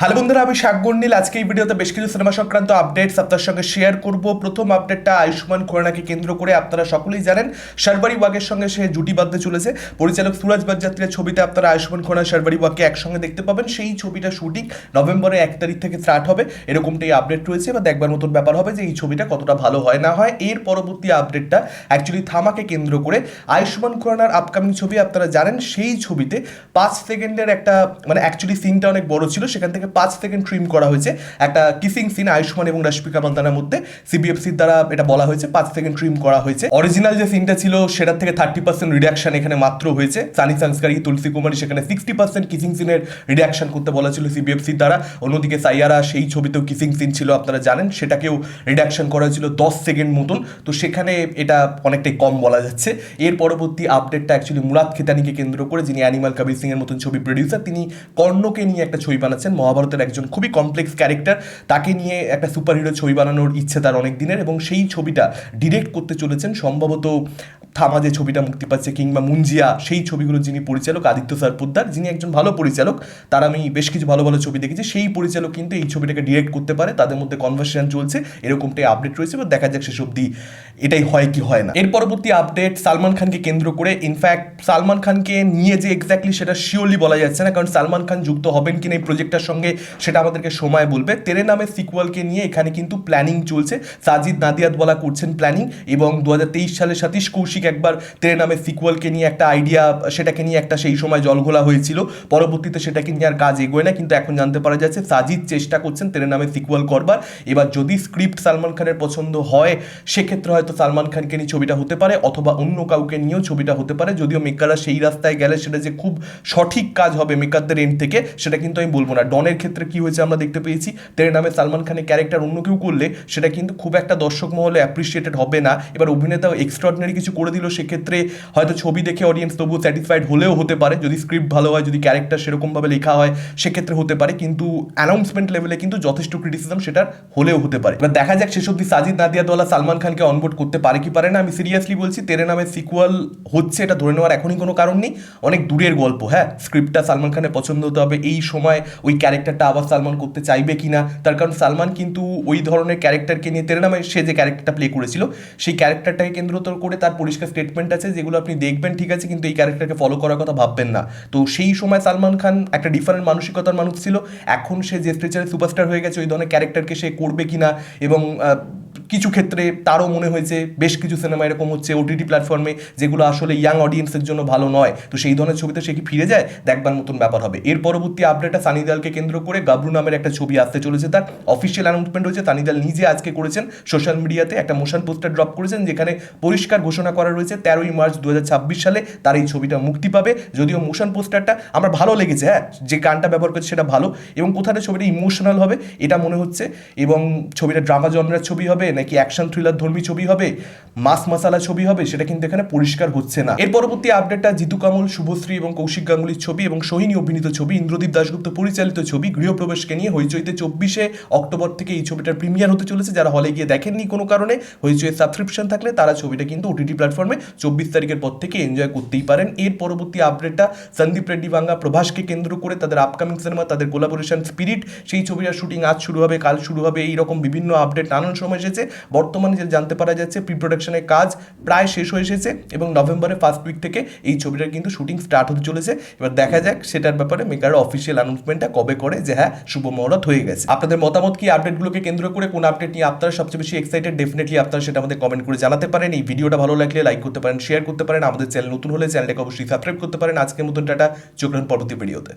Hello বন্ধুরা, আমি শাকগুন নীল আজকে এই ভিডিওতে বেশ কিছু সিনেমা সংক্রান্ত আপডেটস আপনার সঙ্গে শেয়ার করব। প্রথম আপডেটটা আয়ুষ্মান খুরানাকে কেন্দ্র করে আপনারা সকলেই জানেন শারবারি ওয়াগের সঙ্গে সে জুটি বাঁধতে চলেছে। পরিচালক সুরাজ বাজাত্রীর ছবিতে আপনারা আয়ুষ্মান খুরানা শারবারি ওয়াগকে একসঙ্গে দেখতে পাবেন। সেই ছবিটা শুটিং নভেম্বরের এক তারিখ থেকে স্টার্ট হবে। এরকমটাই আপডেট রয়েছে, বা দেখবার মতন ব্যাপার হবে যে এই ছবিটা কতটা ভালো হয় না হয়। এর পরবর্তী আপডেটটা অ্যাকচুয়ালি থামাকে কেন্দ্র করে আয়ুষ্মান খুরানার আপকামিং ছবি আপনারা জানেন। সেই ছবিতে পাঁচ সেকেন্ডের একটা মানে অ্যাকচুয়ালি সিনটা অনেক বড় ছিল। সেখান থেকে পাঁচ সেকেন্ড ট্রিম করা হয়েছে। একটা কিসিং সিন আয়ুষ্মান এবং রশ্মিকা মান্দানার মধ্যে। সিবিএফসির দ্বারা এটা বলা হয়েছে, পাঁচ সেকেন্ড ট্রিম করা হয়েছে। অরিজিনাল যে সিনটা ছিল, সেটার থেকে থার্টি পার্সেন্ট রিডাকশন এখানে মাত্র হয়েছে। সানি সংস্কারী, তুলসী কুমারী, সেখানে সিক্সটি পার্সেন্ট কিসিং সিনের রিডাকশন করতে বলা ছিল সিবিএফসির দ্বারা। অন্যদিকে সাইয়ারা, সেই ছবিতেও কিসিং সিন ছিল, আপনারা জানেন। সেটাকেও রিডাকশন করা হয়েছিল দশ সেকেন্ড মতন। তো সেখানে এটা অনেকটাই কম বলা যাচ্ছে। এর পরবর্তী আপডেটটা অ্যাকচুয়ালি মুরাদ খেতানিকে কেন্দ্র করে, যিনি অ্যানিমাল কবির সিং এর মতন ছবি প্রডিউসার তিনি কর্ণকে নিয়ে একটা ছবি বানাচ্ছেন মহাভারতের একজন খুবই কমপ্লেক্স ক্যারেক্টার তাকে নিয়ে একটা সুপারহিরো ছবি বানানোর ইচ্ছে তার অনেক দিনের এবং সেই ছবিটা ডিরেক্ট করতে চলেছেন সম্ভবত থামা যে ছবিটা মুক্তি পাচ্ছে কিংবা মুঞ্জিয়া, সেই ছবিগুলো যিনি পরিচালক, আদিত্য স্যার পোদ্দার যিনি একজন ভালো পরিচালক, তার আমি বেশ কিছু ভালো ভালো ছবি দেখেছি। সেই পরিচালক কিন্তু এই ছবিটাকে ডিরেক্ট করতে পারে, তাদের মধ্যে কনভার্সেশন চলছে এরকমটাই আপডেট রয়েছে বা দেখা যাক শেষ অব্দি এটাই হয় কি হয় না। এর পরবর্তী আপডেট সালমান খানকে কেন্দ্র করে ইনফ্যাক্ট সালমান খানকে নিয়ে যে এক্স্যাক্টলি সেটা শিওরলি বলা যাচ্ছে না, কারণ সালমান খান যুক্ত হবেন কিনা এই প্রজেক্টটার সঙ্গে, সেটা আমাদেরকে সময় বলবে। তেরে নামে সিকুয়ালকে নিয়ে এখানে কিন্তু প্ল্যানিং চলছে। সাজিদ নাদিয়াত বলা করছেন প্ল্যানিং এবং দু সালে সতীশ কৌশিক একবার তেরে নামের সিকুয়ালকে নিয়ে একটা আইডিয়া সেটাকে নিয়ে একটা সেই সময় জলঘোলা হয়েছিল। পরবর্তীতে সেটাকে নিয়ে আর কাজ এগোয় না, কিন্তু এখন জানতে পারা যাচ্ছে সাজিদ চেষ্টা করছেন তেরে নামের সিকুয়াল করবার। এবার যদি স্ক্রিপ্ট সালমান খানের পছন্দ হয়, সেক্ষেত্রে হয়তো সালমান খানকে নিয়ে ছবিটা হতে পারে, অথবা অন্য কাউকে নিয়েও ছবিটা হতে পারে। যদিও মেকাররা সেই রাস্তায় গেলে সেটা যে খুব সঠিক কাজ হবে মেকারদের এন্ড থেকে, সেটা কিন্তু আমি বলব না। ডনের ক্ষেত্রে কি হয়েছে আমরা দেখতে পেয়েছি তেরে নামে সালমান খানের ক্যারেক্টার অন্য কেউ করলে, সেটা কিন্তু খুব একটা দর্শক মহলে অ্যাপ্রিসিয়েটেড হবে না। এবার অভিনেতা এক্সট্রাঅর্ডিনারি কিছু করে দিল, সেক্ষেত্রে হয়তো ছবি দেখে অডিয়েন্স তবুও স্যাটিসফাইড হলেও হতে পারে। যদি স্ক্রিপ্ট ভালো হয়, যদি ক্যারেক্টার সেরকমভাবে লেখা হয়, সেক্ষেত্রে হতে পারে। কিন্তু অ্যানাউন্সমেন্ট লেভেলে কিন্তু যথেষ্ট ক্রিটিসিজম সেটার হলেও হতে পারে। এবার দেখা যাক, শেষ অব্দি সাজিদ নাদিয়াদওয়ালা সালমান খানকে অনবোর্ড করতে পারে কি পারে না। আমি সিরিয়াসলি বলছি, তেরে নামে সিকুয়াল হচ্ছে, এটা ধরে নেওয়ার এখনই কোনো কারণ নেই। অনেক দূরের গল্প হ্যাঁ? স্ক্রিপ্টটা সালমান খানের পছন্দ হতে হবে। এই সময় ওই ক্যারেক্টারটা আবার সালমান করতে চাইবে কিনা, তার কারণ সালমান কিন্তু ওই ধরনের ক্যারেক্টারকে নিয়ে তেরে নামে সে যে ক্যারেক্টারটা প্লে করেছিল, সেই ক্যারেক্টারটাকে কেন্দ্র করে তার পরিষ্কার স্টেটমেন্ট আছে, যেগুলো আপনি দেখবেন ঠিক আছে, কিন্তু এই ক্যারেক্টারকে ফলো করার কথা ভাববেন না। তো সেই সময় সালমান খান একটা ডিফারেন্ট মানসিকতার মানুষ ছিল। এখন সে যে স্ট্রেচারে সুপারস্টার হয়ে গেছে, ওই ধরনের ক্যারেক্টারকে সে করবে কিনা এবং কিছু ক্ষেত্রে তারও মনে হয়েছে, বেশ কিছু সিনেমা এরকম হচ্ছে ওটিটি প্ল্যাটফর্মে যেগুলো আসলে ইয়াং অডিয়েন্সের জন্য ভালো নয়। তো সেই ধরনের ছবিতে সে কি ফিরে যায়? দেখবার মতন ব্যাপার হবে। এর পরবর্তী আপডেটটা সানি দেওয়ালকে কেন্দ্র করে গাবরু নামের একটা ছবি আসতে চলেছে। তার অফিসিয়াল অ্যানাউন্সমেন্ট হয়েছে সানি নিজে আজকে করেছেন সোশ্যাল মিডিয়াতে একটা মোশন পোস্টার ড্রপ করেছেন, যেখানে পরিষ্কার ঘোষণা করা রয়েছে, তেরোই মার্চ দু হাজার ছাব্বিশ সালে তার এই ছবিটা মুক্তি পাবে। যদিও মোশন পোস্টারটা আমার ভালো লেগেছে হ্যাঁ? যে গানটা ব্যবহার করছে সেটা ভালো। এবং কোথায় ছবিটা ইমোশনাল হবে, এটা মনে হচ্ছে। এবং ছবিটা ড্রামা জনরার ছবি হবে নাকি অ্যাকশন থ্রিলার ধর্মী ছবি হবে? মাস মশালা ছবি হবে, সেটা কিন্তু এখানে পরিষ্কার হচ্ছে না। এর পরবর্তী আপডেটটা জিতু কামল, শুভশ্রী এবং কৌশিক গাঙ্গুলির ছবি এবং সোহিনী অভিনীত ছবি, ইন্দ্রদীপ দাশগুপ্ত পরিচালিত ছবি, গৃহপ্রবেশকে নিয়ে হইচইতে চব্বিশে অক্টোবর থেকে এই ছবিটার প্রিমিয়ার হতে চলেছে। যারা হলে গিয়ে দেখেননি কোনো কারণে, হইচইয়ের সাবস্ক্রিপশন থাকলে তারা ছবিটা কিন্তু ওটিটি প্ল্যাটফর্মে চব্বিশ তারিখের পর থেকে এনজয় করতেই পারেন। এর পরবর্তী আপডেটটা সন্দীপ রেড্ডি বাংলা প্রভাসকে কেন্দ্র করে তাদের আপকামিং সিনেমা তাদের কোলাবোরেশন স্পিরিট সেই ছবিটার শুটিং আজ শুরু হবে, কাল শুরু হবে, এইরকম বিভিন্ন আপডেট নানান সময় এসেছে। বর্তমানে যে জানতে পারা যাচ্ছে প্রি প্রোডাকশনের কাজ প্রায় শেষ হয়ে এসেছে এবং নভেম্বরের ফার্স্ট উইক থেকে এই ছবিটার কিন্তু শুটিং স্টার্ট হতে চলেছে। এবার দেখা যাক সেটার ব্যাপারে মেকার অফিসিয়াল অ্যানাউন্সমেন্টটা কবে করে যে হ্যাঁ শুভ মহরত হয়ে গেছে। আপনাদের মতামত কি আপডেটগুলোকে কেন্দ্র করে কোন আপডেট নিয়ে আপনারা সবচেয়ে বেশি এক্সাইটেড ডেফিনেটলি আপনারা সেটা আমাদের কমেন্ট করে জানাতে পারেন। এই ভিডিওটা ভালো লাগলে লাইক করতে পারেন শেয়ার করতে পারেন। আমাদের চ্যানেল নতুন হলে চ্যানেলটাকে অবশ্যই সাবস্ক্রাইব করতে পারেন। আজকের মতন টাটা, চোখ পরবর্তী ভিডিওতে